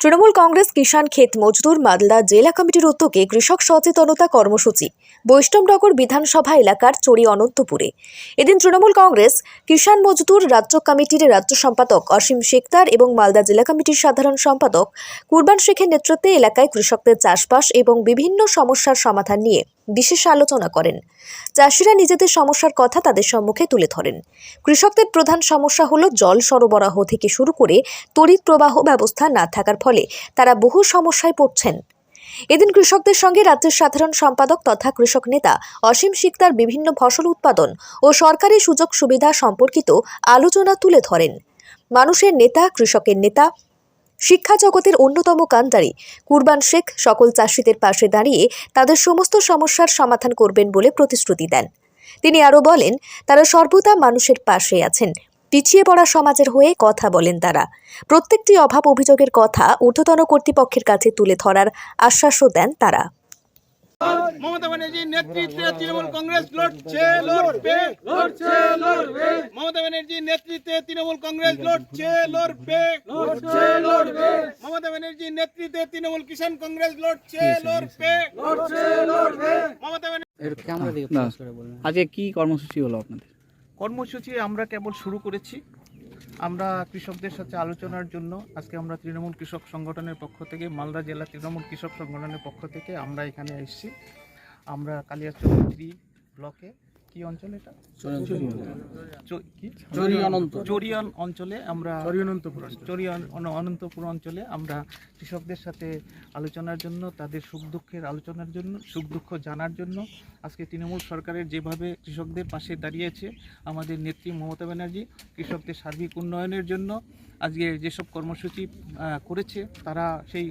তৃণমূল কংগ্রেস, কিষাণ ক্ষেত, মজদুর, মালদা জেলা কমিটির উদ্যোগে কৃষক সচেতনতা কর্মসূচি। বৈষ্ণবনগর বিধানসভা এলাকার চড়ি অনন্তপুরে। এদিন তৃণমূল কংগ্রেস, কিষাণ মজদুর রাজ্য কমিটির রাজ্য সম্পাদক অসীম শেখদার এবং মালদা জেলা কমিটির সাধারণ সম্পাদক কুরবান শেখের নেতৃত্বে এলাকায় কৃষকদের চাষবাস এবং বিভিন্ন সমস্যার সমাধান নিয়ে বিশেষ আলোচনা করেন। চাষিরা নিজেদের সমস্যার কথা তাদের সম্মুখে তুলে ধরেন। কৃষকদের প্রধান সমস্যা হলো জল সরবরাহ থেকে শুরু করে তড়িৎ প্রবাহ ব্যবস্থা না থাকার ফলে তারা বহু সমস্যায় পড়ছেন। এদিন কৃষকদের সঙ্গে রাজ্যের সাধারণ সম্পাদক তথা কৃষক নেতা অসীম শিকদার বিভিন্ন ফসল উৎপাদন ও সরকারি সুযোগ সুবিধা সম্পর্কিত আলোচনা তুলে ধরেন। মানুষের নেতা, কৃষকের নেতা শিক্ষা জগতের অন্যতম কান্ডারি। কুরবান শেখ সকল চাষিদের পাশে দাঁড়িয়ে তাদের সমস্ত সমস্যার সমাধান করবেন বলে প্রতিশ্রুতি দেন। তিনি আরও বলেন তারা সর্বদা মানুষের পাশে আছেন পিছিয়ে পড়া সমাজের হয়ে কথা বলেন তারা। প্রত্যেকটি অভাব অভিযোগের কথা ঊর্ধ্বতন কর্তৃপক্ষের কাছে তুলে ধরার আশ্বাসও দেন তারা। মমতা ব্যানার্জির নেতৃত্বে তৃণমূল কংগ্রেস লড়ছে লড়বে। লড়ছে লড়বে মমতা ব্যানার্জির নেতৃত্বে তৃণমূল কংগ্রেস লড়ছে লড়বে লড়ছে লড়বে মমতা ব্যানার্জির নেতৃত্বে তৃণমূল কিষাণ কংগ্রেস লড়ছে লড়বে লড়ছে লড়বে মমতা ব্যানার্জি এর ক্যামেরা দিকে না। ফোকাস করে বলুন আজকে কি কর্মসূচি হলো আপনাদের? কর্মসূচি আমরা কেবল শুরু করেছি। আমরা কৃষকদের সাথে আলোচনার জন্য আজকে আমরা তৃণমূল কৃষক সংগঠনের পক্ষ থেকে মালদা জেলা তৃণমূল কৃষক সংগঠনের পক্ষ থেকে আমরা এখানে এসেছি। আমরা কালিয়াচক থ্রি ব্লকে কি অঞ্চল এটা? চো- কি? চরি অনন্ত। চরিয়ান অঞ্চলে আমরা চরিয়ান অনন্তপুর অঞ্চলে আমরা কৃষকদের সাথে আলোচনার জন্য তাদের সুখ দুঃখের আলোচনার জন্য সুখ দুঃখ জানার জন্য আজকে তৃণমূল সরকারের যেভাবে কৃষকদের পাশে দাঁড়িয়েছে আমাদের নেত্রী মমতা ব্যানার্জি কৃষকদের সার্বিক উন্নয়নের জন্য আজকে যেসব কর্মসূচি করেছে তারা সেই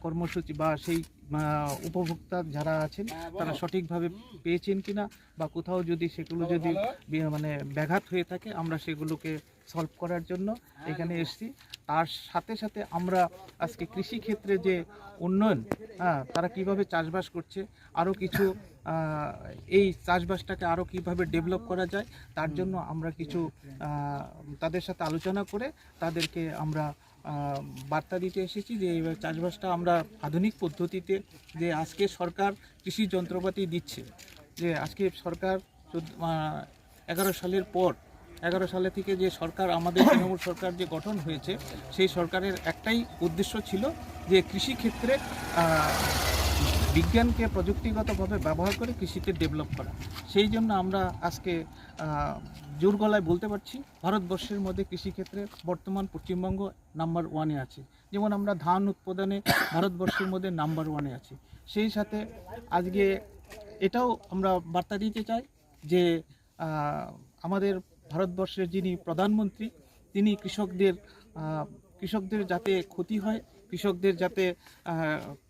কর্মসূচি বা সেই উপভোক্তা যারা আছেন তারা সঠিকভাবে পেয়েছেন কিনা বা কোথাও যদি সেগুলো যদি মানে ব্যাঘাত হয়ে থাকে আমরা সেগুলোকে সলভ করার জন্য এখানে এসেছি। তার সাথে সাথে আমরা আজকে কৃষি ক্ষেত্রে যে উন্নয়ন হ্যাঁ তারা কীভাবে চাষবাস করছে আরও কিছু এই চাষবাসটাকে আরও কীভাবে ডেভেলপ করা যায় তার জন্য আমরা কিছু তাদের সাথে আলোচনা করে তাদেরকে আমরা বার্তা দিতে এসেছি যে এইভাবে চাষবাসটা আমরা আধুনিক পদ্ধতিতে যে আজকে সরকার কৃষি যন্ত্রপাতি দিচ্ছে যে আজকে সরকার এগারো সালের পর এগারো সালে থেকে যে সরকার আমাদের তৃণমূল সরকার যে গঠন হয়েছে সেই সরকারের একটাই উদ্দেশ্য ছিল যে কৃষি ক্ষেত্রে আহ, বিজ্ঞানকে প্রযুক্তিগতভাবে ব্যবহার করে কৃষিকে ডেভেলপ করা। সেই জন্য আমরা আজকে জোর গলায় বলতে পারছি, ভারতবর্ষের মধ্যে কৃষিক্ষেত্রে বর্তমান পশ্চিমবঙ্গ নাম্বার ওয়ানে আছে। যেমন আমরা ধান উৎপাদনে ভারতবর্ষের মধ্যে নাম্বার ওয়ানে আছি। সেই সাথে আজকে এটাও আমরা বার্তা দিতে চাই যে আমাদের ভারতবর্ষের যিনি প্রধানমন্ত্রী, তিনি কৃষকদের কৃষকদের যাতে ক্ষতি হয় কৃষকদের যাতে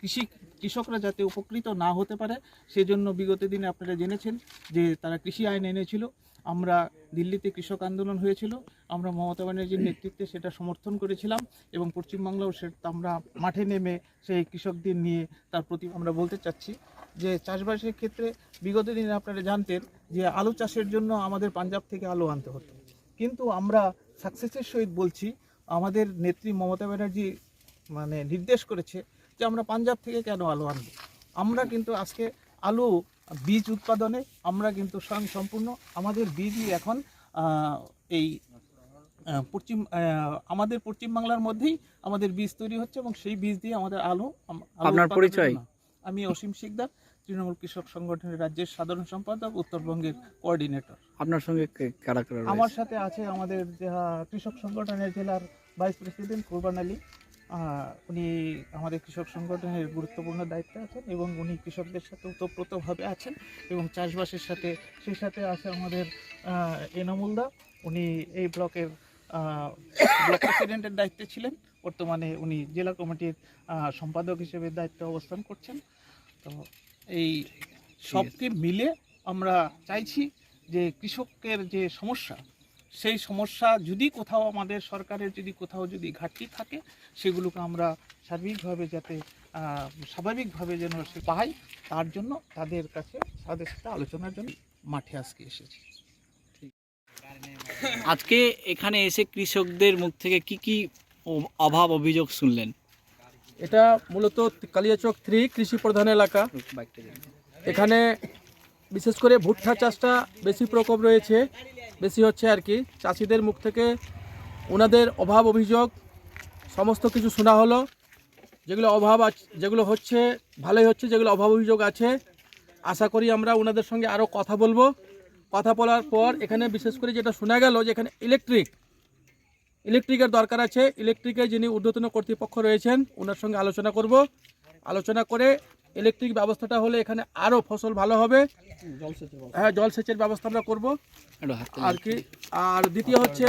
কৃষি, কৃষকরা যাতে উপকৃত না হতে পারে, সেজন্য বিগত দিনে আপনারা জেনেছেন যে তারা কৃষি আইন এনেছিল। আমরা দিল্লিতে কৃষক আন্দোলন হয়েছিল, আমরা মমতা ব্যানার্জির নেতৃত্বে সেটা সমর্থন করেছিলাম এবং পশ্চিমবাংলাও সে, আমরা মাঠে নেমে সেই কৃষকদের নিয়ে তার প্রতি আমরা বলতে চাচ্ছি যে চাষবাসের ক্ষেত্রে বিগত দিনে আপনারা জানতেন যে আলু চাষের জন্য আমাদের পাঞ্জাব থেকে আলু আনতে হতো। কিন্তু আমরা সাকসেসের সহিত বলছি, আমাদের নেত্রী মমতা ব্যানার্জি মানে নির্দেশ করেছে যে আমরা পাঞ্জাব থেকে কেন আলু আনব? আমরা কিন্তু আজকে আলু বীজ উৎপাদনে আমরা কিন্তু স্বয়ং সম্পূর্ণ আমাদের বীজই এখন এই পশ্চিম আমাদের পশ্চিমবাংলার মধ্যেই আমাদের বীজ তৈরি হচ্ছে এবং সেই বীজ দিয়ে আমাদের আলু আপনার পরিচয়? আমি অসীম শিকদার তৃণমূল কৃষক সংগঠনের রাজ্যের সাধারণ সম্পাদক উত্তরবঙ্গের কোঅর্ডিনেটর। আপনার সঙ্গে কারা আমার সাথে আছে আমাদের কৃষক সংগঠনের জেলার ভাইস প্রেসিডেন্ট কুরবান আলী। উনি আমাদের কৃষক সংগঠনের গুরুত্বপূর্ণ দায়িত্বে আছেন এবং উনি কৃষকদের সাথে ওতপ্রোতভাবে আছেন এবং চাষবাসের সাথে সেই সাথে আছে আমাদের এনামুলদা উনি এই ব্লকের ব্লক প্রেসিডেন্টের দায়িত্বে ছিলেন। বর্তমানে উনি জেলা কমিটির সম্পাদক হিসেবে দায়িত্ব অবস্থান করছেন। তো এই সবকে মিলে আমরা চাইছি যে কৃষকের যে সমস্যা সেই সমস্যা যদি কোথাও আমাদের সরকারের যদি কোথাও যদি ঘাটতি থাকে সেগুলোকে আমরা সার্বিকভাবে যাতে স্বাভাবিকভাবে যেন সে পাই তার জন্য তাদের কাছে তাদের সাথে আলোচনার জন্য মাঠে আজকে এসেছি। আজকে এখানে এসে কৃষকদের মুখ থেকে কি কি অভাব অভিযোগ শুনলেন? এটা মূলত কালিয়াচক থ্রি কৃষি প্রধান এলাকা। এখানে বিশেষ করে ভুট্টা চাষটা বেশি প্রকোপ রয়েছে। বেশি হচ্ছে আর কি। চাষিদের মুখ থেকে ওনাদের অভাব, অভিযোগ, সমস্ত কিছু শোনা হলো। যেগুলো অভাব যেগুলো হচ্ছে, ভালোই হচ্ছে, যেগুলো অভাব, অভিযোগ আছে। আশা করি আমরা ওনাদের সঙ্গে আরও কথা বলব। কথা বলার পর এখানে বিশেষ করে যেটা শোনা গেল যে এখানে ইলেকট্রিক, ইলেকট্রিকের দরকার আছে। ইলেকট্রিকের যিনি ঊর্ধ্বতন কর্তৃপক্ষ রয়েছেন ওনার সঙ্গে আলোচনা করব। আলোচনা করে ইলেকট্রিক ব্যবস্থাটা হলে এখানে আরও ফসল ভালো হবে। হ্যাঁ জলসেচের ব্যবস্থা আমরা করব। আর কি, আর দ্বিতীয় হচ্ছে,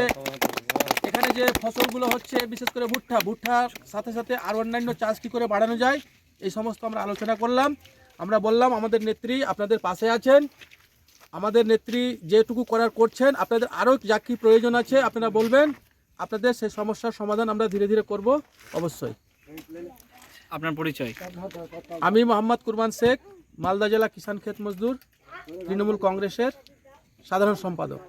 এখানে যে ফসলগুলো হচ্ছে, বিশেষ করে ভুট্টা ভুট্টার সাথে সাথে আর অন্যান্য চাষ কী করে বাড়ানো যায়, এই সমস্ত আমরা আলোচনা করলাম। আমরা বললাম, আমাদের নেত্রী আপনাদের পাশে আছেন। আমাদের নেত্রী যেটুকু করার করছেন, আপনাদের আরও যা কী প্রয়োজন আছে আপনারা বলবেন। আপনাদের সেই সমস্যার সমাধান আমরা ধীরে ধীরে করব, অবশ্যই। আপনার পরিচয়? আমি মোহাম্মদ কুরবান শেখ, মালদা জেলা কিষাণ ক্ষেত মজদুর, তৃণমূল কংগ্রেসের সাধারণ সম্পাদক।